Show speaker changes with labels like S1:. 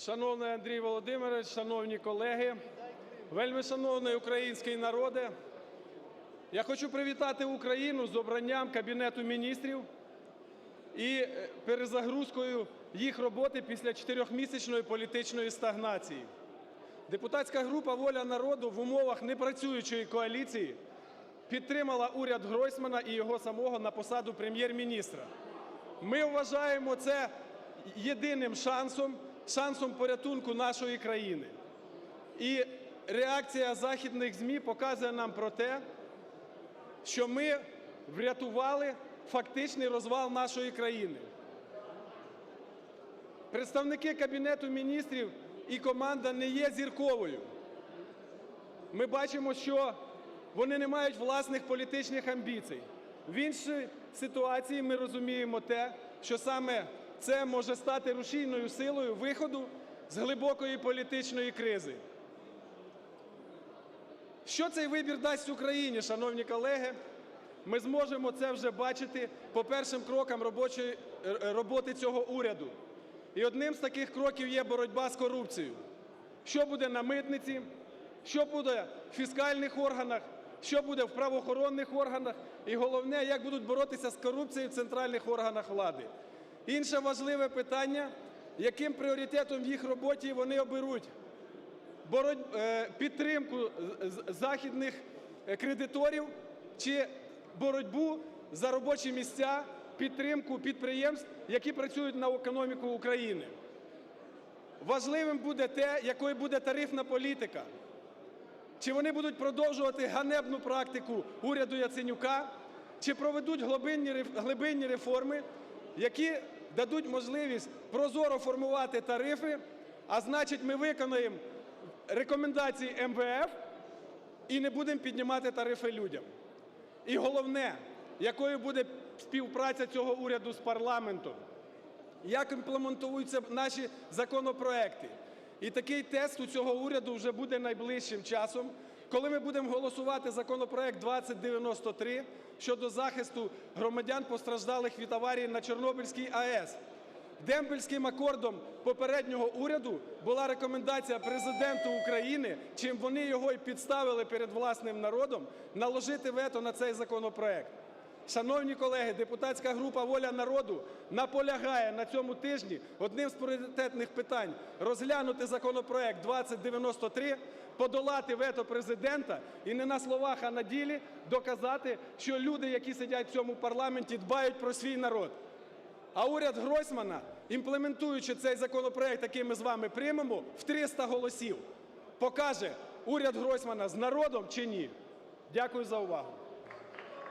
S1: Шановний Андрій Володимирович, шановні колеги, вельми шановний український народе, я хочу привітати Україну з обранням Кабінету Міністрів і е, перезагрузкою їх роботи після чотирьохмісячної політичної стагнації. Депутатська група Воля народу в умовах непрацюючої коаліції підтримала уряд Гройсмана і його самого на посаду прем'єр-міністра. Ми вважаємо це єдиним шансом, шансом порятунку нашої країни. І реакція західних ЗМІ показує нам про те, що ми врятували фактичний розвал нашої країни. Представники Кабінету міністрів і команда не є зірковою. Ми бачимо, що вони не мають власних політичних амбіцій. В іншій ситуації ми розуміємо те, що саме це може стати рушійною силою виходу з глибокої політичної кризи. Що цей вибір дасть Україні, шановні колеги? Ми зможемо це вже бачити по першим крокам робочої, е, роботи цього уряду. І одним з таких кроків є боротьба з корупцією. Що буде на митниці, що буде в фіскальних органах, що буде в правоохоронних органах, і головне, як будуть боротися з корупцією в центральних органах влади. Інше важливе питання, яким пріоритетом в їх роботі вони оберуть е, підтримку західних е, кредиторів чи боротьбу за робочі місця, підтримку підприємств, які працюють на економіку України. Важливим буде те, якою буде тарифна політика. Чи вони будуть продовжувати ганебну практику уряду Яценюка, чи проведуть глибинні реформи, які дадуть можливість прозоро формувати тарифи, а значить, ми виконаємо рекомендації МВФ і не будемо піднімати тарифи людям. І головне, якою буде співпраця цього уряду з парламентом, як імплементуються наші законопроекти. І такий тест у цього уряду вже буде найближчим часом, коли ми будемо голосувати законопроект 2093 щодо захисту громадян, постраждалих від аварії на Чорнобильській АЕС. Дембельським акордом попереднього уряду була рекомендація президенту України, чим вони його і підставили перед власним народом, наложити вето на цей законопроект. Шановні колеги, депутатська група Воля народу наполягає на цьому тижні одним з пріоритетних питань розглянути законопроект 2093, подолати вето президента і не на словах, а на ділі доказати, що люди, які сидять в цьому парламенті, дбають про свій народ. А уряд Гройсмана, імплементуючи цей законопроект, який ми з вами приймемо, в 300 голосів, покаже, уряд Гройсмана з народом чи ні. Дякую за увагу.